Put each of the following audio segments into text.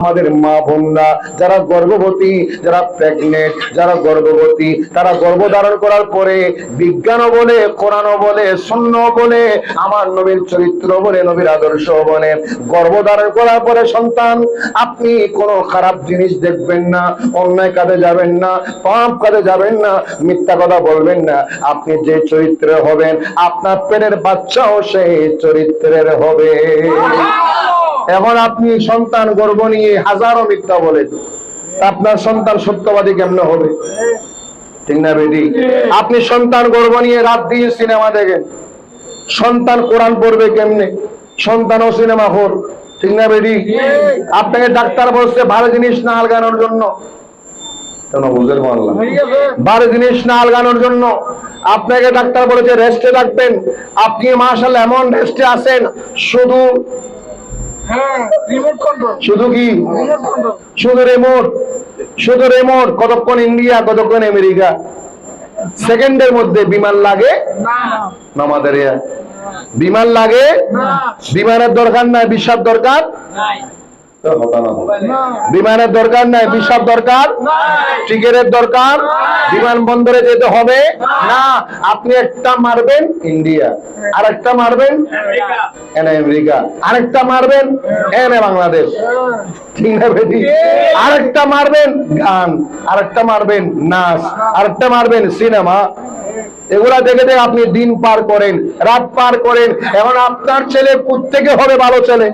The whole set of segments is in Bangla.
আমাদের মা বোনরা যারা গর্ভবতী, যারা প্রেগনেন্ট যারা গর্ভবতী, তারা গর্ভধারণ করার পরে বিজ্ঞানও বলে, কোরআনও বলে শূন্য বলে, আমার নবীর চরিত্র বলে, নবীর আদর্শ বলে। গর্ভধারণ করার পরে সন্তান, আপনি কোনো খারাপ জিনিস দেখবেন না, অন্যায় কাজে যাবেন না, পাপ কাজে যাবেন না, মিথ্যা কথা বলবেন না। আপনি যে চরিত্রে হবেন, আপনার পেটের বাচ্চাও সেই চরিত্রের হবে। এখন আপনি সন্তান গর্ব নিয়ে হাজারো মিথ্যা বলেন, আপনার সন্তান সত্যবাদী কেমনে হবে? ঠিক না বেদি আপনি সন্তান গর্ব নিয়ে রাত দিয়ে সিনেমা দেখেন, সন্তান কোরআন পড়বে কেমনে? সন্তান ও সিনেমা হোর ঠিক না বেদি আপনাকে ডাক্তার বলছে, ভালো জিনিস না আলগানোর জন্য। কেন ভালো জিনিস না আলগানোর জন্য। আপনাকে ডাক্তার বলেছে রেস্টে রাখবেন। আপনি মাসাল এমন রেস্টে আছেন, শুধু হ্যাঁ রিমোট কন্ট্রোল শুধু কি? রিমোট কন্ট্রোল শুধু রিমোট শুধু রিমোট কতক্ষণ ইন্ডিয়া কতক্ষণ আমেরিকা? সেকেন্ডের মধ্যে বিমান লাগে? না। না আমাদের বিমান লাগে? বিমানের দরকার নাই বিশ্বাস দরকার? নাই। বিমানের দরকার নাই বিশ্বাস দরকার? টিকেটের দরকার? বিমানবন্দরে যেতে হবে? না। আপনি একটা মারবেন ইন্ডিয়া। আর একটা মারবেন এনে আমেরিকা। আরেকটা মারবেন এনে বাংলাদেশ। ঠিক না বেটি? আরেকটা মারবেন গান। আরেকটা মারবেন নাচ। আরেকটা মারবেন সিনেমা। এগুলা দেখে দেখে আপনি দিন পার করেন রাত পার করেন। এখন আপনার ছেলে থেকে হবে ভালো ছেলে?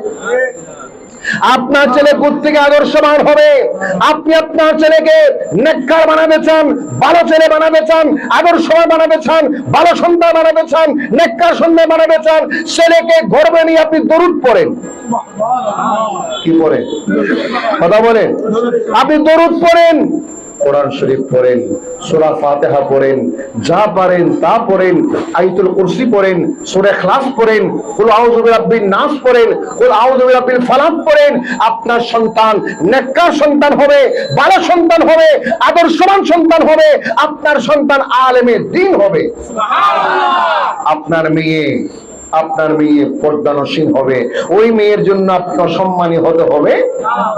আপনার ছেলে থেকে আদর্শবান হবে। আপনি আপনার ছেলেকে নেককার বানাতে চান, ভালো ছেলে বানাতে চান, আদর্শবান বানাতে চান, ভালো সন্তান বানাতে চান, নেককার সন্তান বানাতে চান, ছেলেকে গর্বে নিয়ে আপনি দরুদ পড়েন। কি পড়েন কথা বলেন। আপনি দরুদ পড়েন। কোরআন শরীফ পড়েন সোরা ফাতেহা পড়েন যা পারেন তা পড়েন আয়াতুল কুরসি পড়েন সূরা ইখলাস পড়েন কুল আউযু বিরাব্বিন নাস পড়েন কুল আউযু বিরাব্বিল ফালাক পড়েন। আপনার সন্তান নেককার সন্তান হবে ভালো সন্তান হবে আদর্শবান সন্তান হবে আপনার সন্তান আলেমে দিন হবে। আপনার মেয়ে আপনার মেয়ে পর্দানসীন হবে। ওই মেয়ের জন্য আপনি অসম্মানী হতে হবে।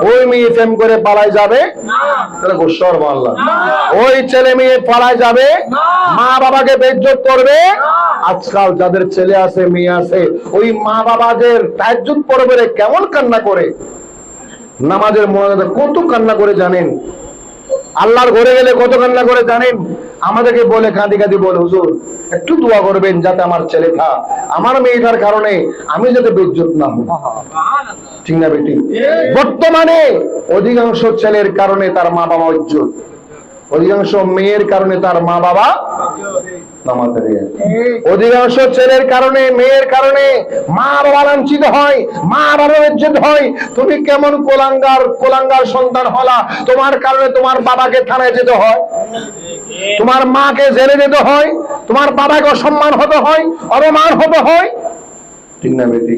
ওই মেয়ে প্রেম করে পালায় যাবে। তাহলে গোস্বর মাল্লা ওই ছেলে মেয়ে পালায় যাবে। মা বাবাকে বেজ্জত করবে। আজকাল যাদের ছেলে আছে মেয়ে আছে ওই মা বাবাদের তাজ্জুদ পড়বে রে, কেমন কান্না করে? নামাজের মনে কত কান্না করে জানেন? আল্লাহর ঘরে গেলে কত কান্না করে জানেন? আমাদেরকে বলে, কাঁদি কাঁদি বলে, হুজুর, একটু দোয়া করবেন যাতে আমার ছেলেটা আমার মেয়েটার কারণে আমি যাতে বেজ্জত না হই। ঠিক না বেটি? বর্তমানে অধিকাংশ ছেলের কারণে তার মা বাবা উজ্জ্বল অধিকাংশ মেয়ের কারণে তার মা বাবা অধিকাংশ ছেলের কারণে, মেয়ের কারণে মা বাবা লাঞ্ছিত হয় মা বাবা ইজ্জত হয়। তুমি কেমন কোলাঙ্গার কোলাঙ্গার সন্তান হলা? তোমার কারণে তোমার বাবাকে থানায় যেতে হয়। তোমার মাকে জেলে যেতে হয় তোমার বাবাকে অসম্মান হতে হয় অপমান হতে হয়। ঠিক না বেটি?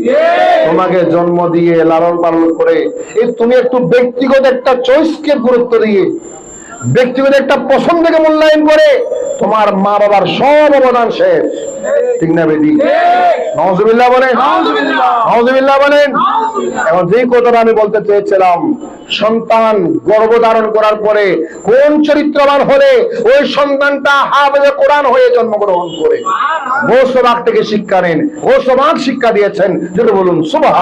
তোমাকে জন্ম দিয়ে লালন পালন করে এই তুমি একটু ব্যক্তিগত একটা চয়েসকে গুরুত্ব দিয়ে ব্যক্তিগত একটা পছন্দকে মূল্যায়ন করে তোমার মা বাবার সব অবদান শেষ। ঠিক না বেটি? নজবিল্লাহ বলেন। নজবিল্লাহ বলেন। এখন যেই কথাটা আমি বলতে চেয়েছিলাম সন্তান গর্ভধারণ করার পরে কোন চরিত্রবান হলে ওই সন্তানটা হাফেজে কোরআন হয়ে জন্মগ্রহণ করে? গোসবাগ থেকে শিক্ষা নেন গোসবাগ শিক্ষা দিয়েছেন যেটা বলুন সুবাহ